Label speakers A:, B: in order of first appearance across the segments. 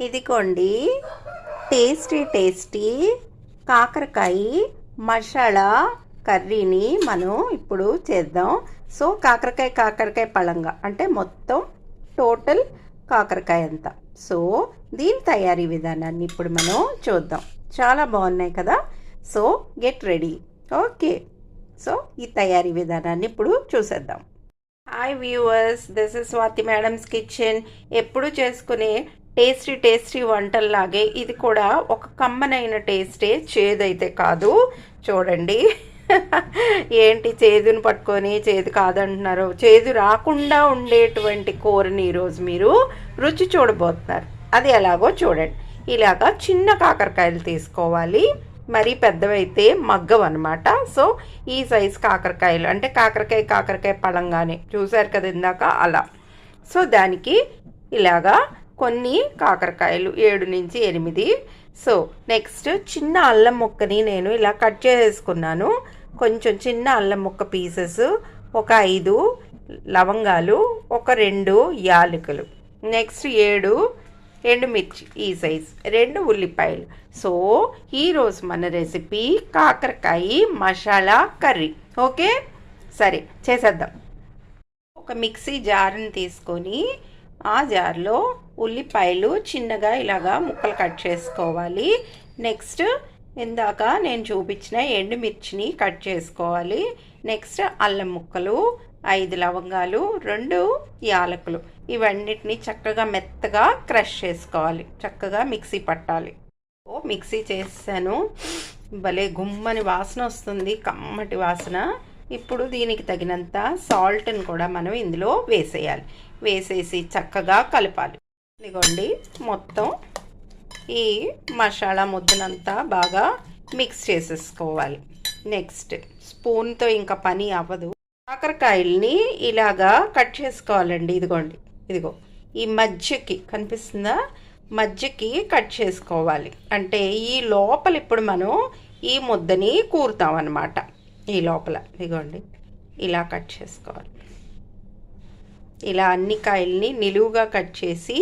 A: ఇదిగోండి. Tasty tasty కాకరకాయ మసాలా కర్రీని మనం ఇప్పుడు చేద్దాం. సో కాకరకాయ కాకరకాయ పళంగా. అంటే మొత్తం టోటల్ కాకరకాయ అంతా. సో దీని తయారీ విధానాన్ని ఇప్పుడు మనం చూద్దాం. చాలా బాగున్నాయి కదా? So get ready. Okay. So ఈ తయారీ విధానాన్ని ఇప్పుడు చూసేద్దాం. Hi viewers this is Swathi madam's kitchen ఎప్పుడు చేసుకునే టేస్టీ టేస్టీ వంటల్లాగే ఇది కూడా ఒక కమ్మనైన టేస్టే చేదైతే కాదు. చూడండి. ఏంటి చేదును పట్టుకొని చేదు కాదంటున్నారు. చేదు రాకుండా ఉండేటువంటి కూరని ఈరోజు మీరు రుచి చూడబోతున్నారు. అది ఎలాగో చూడండి. ఇలాగా చిన్న కాకరకాయలు తీసుకోవాలి. మరీ పెద్దవైతే మగ్గం అనమాట సో ఈ సైజ్ కాకరకాయలు అంటే కాకరకాయ కాకరకాయ పళంగానే. చూశారు కదా ఇందాక? అలా. సో దానికి ఇలాగా కొన్ని కాకరకాయలు ఏడు నుంచి ఎనిమిది. సో నెక్స్ట్ చిన్న అల్లం ముక్కని నేను ఇలా కట్ చేసుకున్నాను. కొంచెం చిన్న అల్లం ముక్క పీసెస్ ఒక ఐదు లవంగాలు ఒక రెండు యాలకులు. నెక్స్ట్ ఏడు ఎండుమిర్చి ఈ సైజ్ రెండు ఉల్లిపాయలు. సో ఈరోజు మన రెసిపీ కాకరకాయ మసాలా కర్రీ. ఓకే? సరే చేసేద్దాం. ఒక మిక్సీ జార్ని తీసుకొని ఆ జార్లో ఉల్లిపాయలు చిన్నగా ఇలాగా ముక్కలు కట్ చేసుకోవాలి. నెక్స్ట్ ఇందాక నేను చూపించిన ఎండుమిర్చిని కట్ చేసుకోవాలి. నెక్స్ట్ అల్లం ముక్కలు ఐదు లవంగాలు రెండు యాలకులు. ఇవన్నిటిని చక్కగా మెత్తగా క్రష్ చేసుకోవాలి. చక్కగా మిక్సీ పట్టాలి. ఓ మిక్సీ చేసాను భలే గుమ్మని వాసన వస్తుంది. కమ్మటి వాసన. ఇప్పుడు దీనికి తగినంత సాల్ట్ని కూడా మనం ఇందులో వేసేయాలి. వేసేసి చక్కగా కలపాలి. ఇదిగోండి మొత్తం ఈ మసాలా ముద్దనంతా బాగా మిక్స్ చేసేసుకోవాలి. నెక్స్ట్ స్పూన్తో ఇంకా పని అవ్వదు. కాకరకాయల్ని ఇలాగా కట్ చేసుకోవాలండి ఇదిగోండి ఇదిగో. ఈ మధ్యకి కనిపిస్తుందా? మధ్యకి కట్ చేసుకోవాలి. అంటే ఈ లోపల ఇప్పుడు మనం ఈ ముద్దని కూరుతాం అన్నమాట ఈ లోపల ఇదిగోండి ఇలా కట్ చేసుకోవాలి. ఇలా అన్ని కాయల్ని నిలువుగా కట్ చేసి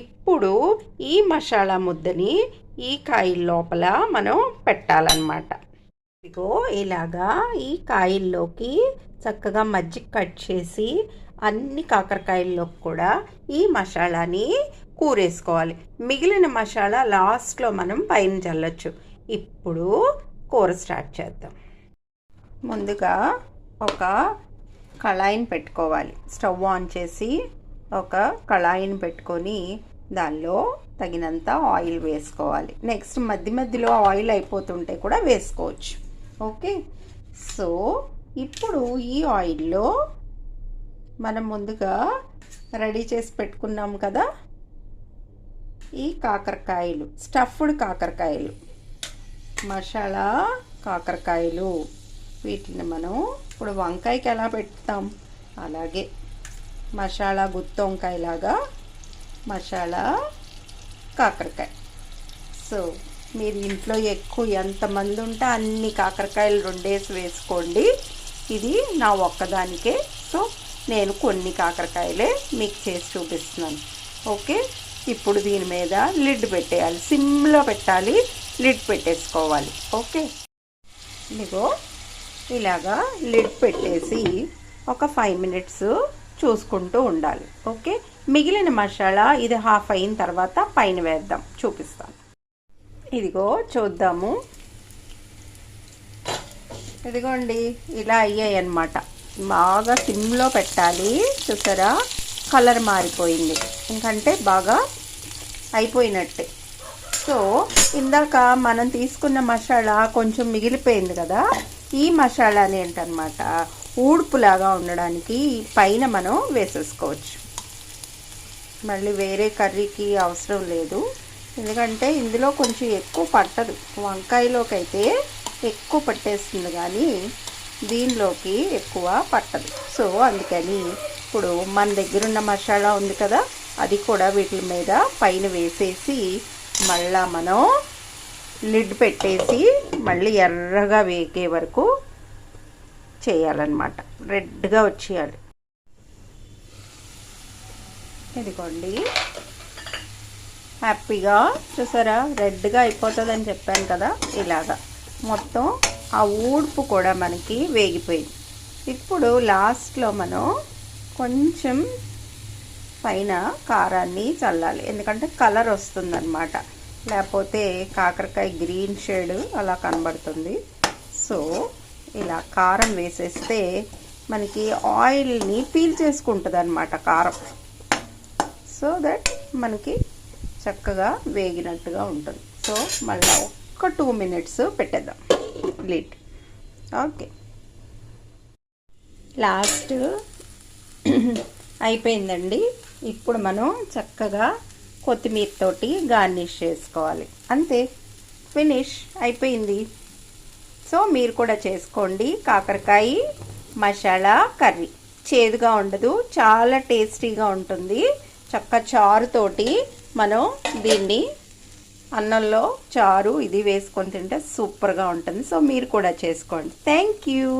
A: ఇప్పుడు ఈ మసాలా ముద్దని ఈ కాయల లోపల మనం పెట్టాలన్నమాట. ఇదిగో ఇలాగా ఈ కాయల్లోకి చక్కగా మజ్జిగ కట్ చేసి అన్ని కాకరకాయల్లోకి కూడా ఈ మసాలాని కూరేసుకోవాలి. మిగిలిన మసాలా లాస్ట్లో మనం పైన చల్లొచ్చు. ఇప్పుడు కూర స్టార్ట్ చేద్దాం. ముందుగా ఒక కళాయిని పెట్టుకోవాలి. స్టవ్ ఆన్ చేసి ఒక కళాయిని పెట్టుకొని దానిలో తగినంత ఆయిల్ వేసుకోవాలి. నెక్స్ట్ మధ్య మధ్యలో ఆయిల్ అయిపోతుంటే కూడా వేసుకోవచ్చు. ఓకే? సో ఇప్పుడు ఈ ఆయిల్లో మనం ముందుగా రెడీ చేసి పెట్టుకున్నాం కదా? ఈ కాకరకాయలు స్టఫ్డ్ కాకరకాయలు. మసాలా కాకరకాయలు. వీటిని మనం ఇప్పుడు వంకాయకి ఎలా పెడతాం? అలాగే మసాలా గుత్తి వంకాయలాగా మసాలా కాకరకాయ. సో మీరు ఇంట్లో ఎక్కువ ఎంతమంది ఉంటే అన్ని కాకరకాయలు రెండేసి వేసుకోండి. ఇది నా ఒక్కదానికే. సో నేను కొన్ని కాకరకాయలే మీకు చేసి చూపిస్తున్నాను. ఓకే? ఇప్పుడు దీని మీద లిడ్ పెట్టేయాలి. సిమ్లో పెట్టాలి. లిడ్ పెట్టేసుకోవాలి. ఓకే? ఇదిగో ఇలాగా లిడ్ పెట్టేసి ఒక ఫైవ్ మినిట్స్ చూసుకుంటూ ఉండాలి. ఓకే మిగిలిన మసాలా ఇది హాఫ్ అయిన తర్వాత పైన వేద్దాం. చూపిస్తాను. ఇదిగో చూద్దాము. ఇదిగోండి ఇలా అయ్యాయి అన్నమాట బాగా సిమ్లో పెట్టాలి. చూసారా? కలర్ మారిపోయింది. ఇంకంటే బాగా అయిపోయినట్టే. సో ఇందాక మనం తీసుకున్న మసాలా కొంచెం మిగిలిపోయింది కదా? ఈ మసాలాని ఏంటనమాట ఊడుపులాగా ఉండడానికి పైన మనం వేసేసుకోవచ్చు. మళ్ళీ వేరే కర్రీకి అవసరం లేదు. ఎందుకంటే ఇందులో కొంచెం ఎక్కువ పట్టదు. వంకాయలోకి అయితే ఎక్కువ పట్టేస్తుంది కానీ దీనిలోకి ఎక్కువ పట్టదు. సో అందుకని ఇప్పుడు మన దగ్గర ఉన్న మసాలా ఉంది కదా అది కూడా వీటి మీద పైన వేసేసి మళ్ళా మనం లిడ్ పెట్టేసి మళ్ళీ ఎర్రగా వేగే వరకు చేయాలన్నమాట. రెడ్గా వచ్చేయాలి. ఇదిగోండి. హ్యాపీగా చూసారా? రెడ్గా అయిపోతుందని చెప్పాను కదా? ఇలాగా. మొత్తం ఆ ఊడ్పు కూడా మనకి వేగిపోయింది. ఇప్పుడు లాస్ట్లో మనం కొంచెం పైన కారాన్ని చల్లాలి. ఎందుకంటే కలర్ వస్తుందన్నమాట. లేకపోతే కాకరకాయ గ్రీన్ షేడ్ అలా కనబడుతుంది. సో ఇలా కారం వేసేస్తే మనకి ఆయిల్ని పీల్ చేసుకుంటుంది అనమాట కారం. సో దట్ మనకి చక్కగా వేగినట్టుగా ఉంటుంది. సో మళ్ళీ ఒక్క టూ మినిట్స్ పెట్టేద్దాం. లీట్ ఓకే. లాస్ట్ అయిపోయిందండి. ఇప్పుడు మనం చక్కగా కొత్తిమీర తోటి గార్నిష్ చేసుకోవాలి. అంతే. ఫినిష్ అయిపోయింది. సో మీరు కూడా చేసుకోండి. కాకరకాయ మసాలా కర్రీ. చేదుగా ఉండదు. చాలా టేస్టీగా ఉంటుంది. చక్క చారుతోటి మనం దీన్ని అన్నంలో చారు ఇది వేసుకొని తింటే సూపర్గా ఉంటుంది. సో మీరు కూడా చేసుకోండి. Thank you.